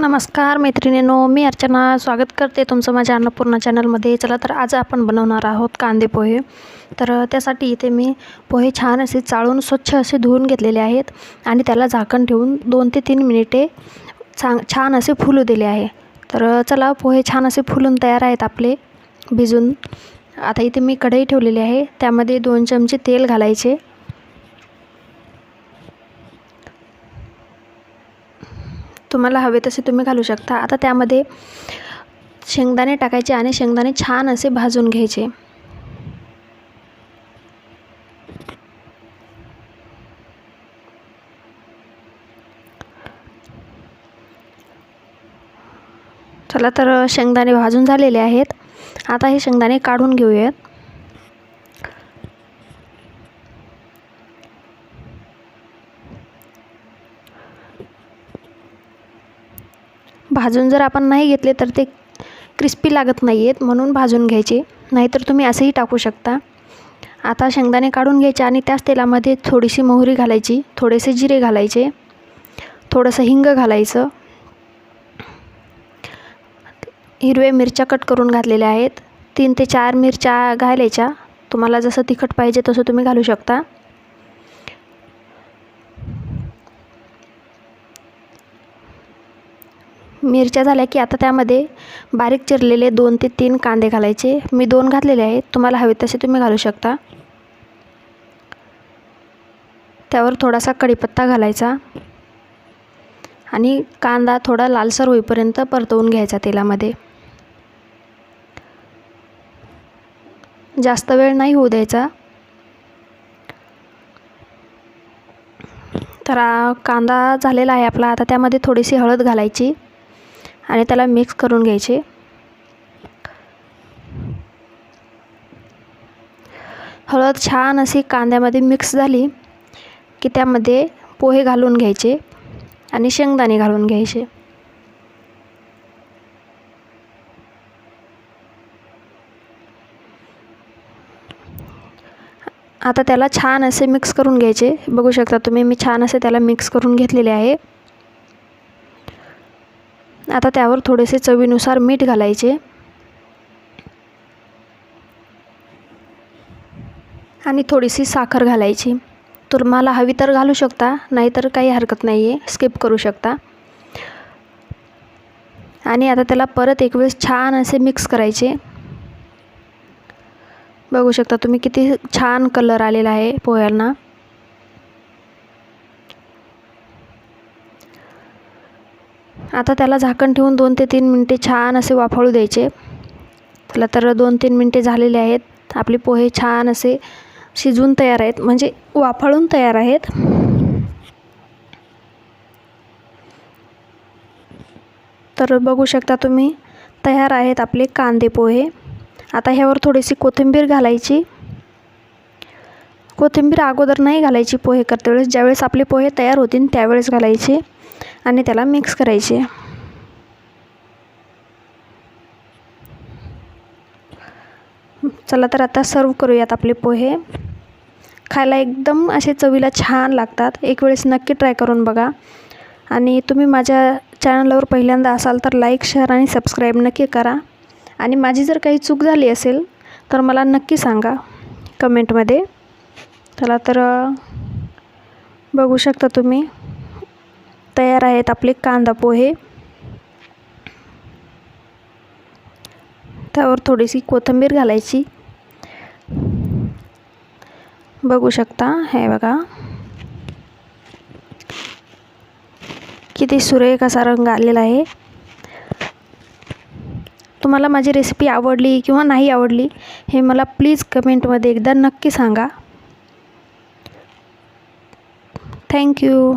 नमस्कार मैत्रिणींनो मी अर्चना स्वागत करते तुमचं माझ्या अन्नपूर्णा चॅनलमध्ये. चला तर आज आपण बनवणार आहोत कांदे पोहे. तर त्यासाठी इथे मी पोहे छान असे चाळून स्वच्छ असे धुवून घेतलेले आहेत आणि त्याला झाकण ठेवून दोन ते तीन मिनिटे चांग छान असे फुलू दिले आहे. तर चला पोहे छान असे फुलून तयार आहेत आपले भिजून. आता इथे मी कढई ठेवलेली आहे. त्यामध्ये दोन चमचे तेल घालायचे. तुम्हाला हवे तसे तुम्ही घालू शकता. आता त्यामध्ये शेंगदाणे टाकायचे आणि शेंगदाणे छान असे भाजून घ्यायचे. चला तर शेंगदाणे भाजून झालेले आहेत. आता हे शेंगदाणे काढून घेऊयात. भाजून जर आपण नाही घेतले तर ते क्रिस्पी लागत नाही आहेत म्हणून भाजून घ्यायचे. नाहीतर तुम्ही असंही टाकू शकता. आता शेंगदाणे काढून घ्यायचे आणि त्याच तेलामध्ये थोडीशी मोहरी घालायची थोडेसे जिरे घालायचे थोडंसं हिंग घालायचं. हिरव्या मिरच्या कट करून घातलेल्या आहेत. तीन ते चार मिरच्या घालायच्या. तुम्हाला जसं तिखट पाहिजे तसं तुम्ही घालू शकता. मिरच्या झाल्या की आता त्यामध्ये बारीक चिरलेले दोन ते तीन कांदे घालायचे. मी दोन घातलेले आहेत. तुम्हाला हवे तसे तुम्ही घालू शकता. त्यावर थोडासा कढीपत्ता घालायचा. आणि कांदा थोडा लालसर होईपर्यंत परतवून घ्यायचा तेलामध्ये. जास्त वेळ नाही होऊ द्यायचा. तर कांदा झालेला आहे आपला. आता त्यामध्ये थोडीशी हळद घालायची. आणि त्याला मिक्स करून घ्यायचे. हळद छान अशी कांद्यामध्ये मिक्स झाली की त्यामध्ये पोहे घालून घ्यायचे आणि शेंगदाणे घालून घ्यायचे. आता त्याला छान असे मिक्स करून घ्यायचे. बघू शकता तुम्ही मी छान असे त्याला मिक्स करून घेतलेले आहे. आता त्यावर थोडेसे चवीनुसार मीठ घालायचे. आणि थोडीशी साखर घालायची. तुम्हाला हवी तर घालू शकता नाहीतर काही हरकत नाही आहे स्किप करू शकता. आणि आता त्याला परत एक वेळेस छान असे मिक्स करायचे. बघू शकता तुम्ही किती छान कलर आलेला आहे पोह्यांना. आता त्याला झाकण ठेवून दोन ते तीन मिनटे छान असे वाफळू द्यायचे. त्याला तर दोन तीन मिनटे झालेले आहेत. आपले पोहे छान असे शिजून तयार आहेत. म्हणजे वाफाळून तयार आहेत. तर बघू शकता तुम्ही तयार आहेत आपले कांदे पोहे. आता ह्यावर थोडीशी कोथिंबीर घालायची. कोथिंबीर अगोदर नाही घालायची पोहे करते वेळेस ज्यावेळेस आपले पोहे तयार होतील त्यावेळेस घालायचे. आणि त्याला मिक्स करायचे चला तर आता सर्व करूयात आपले पोहे. खायला एकदम असे चवीला छान लागतात. एक वेळेस नक्की ट्राय करून बघा. आणि तुम्ही माझ्या चॅनलवर पहिल्यांदा असाल तर लाईक शेअर आणि सबस्क्राईब नक्की करा. आणि माझी जर काही चूक झाली असेल तर मला नक्की सांगा कमेंटमध्ये चला तर बघू शकता तुम्ही. तयार आहेत. आपले कांदा पोहे. त्यावर थोडीशी कोथिंबीर घालायची. बघू शकता हे बघा. किती सुरेख असा रंग आलेला आहे. तुम्हाला माझी रेसिपी आवडली किंवा नाही आवडली हे मला प्लीज कमेंटमध्ये एकदा नक्की सांगा. थँक्यू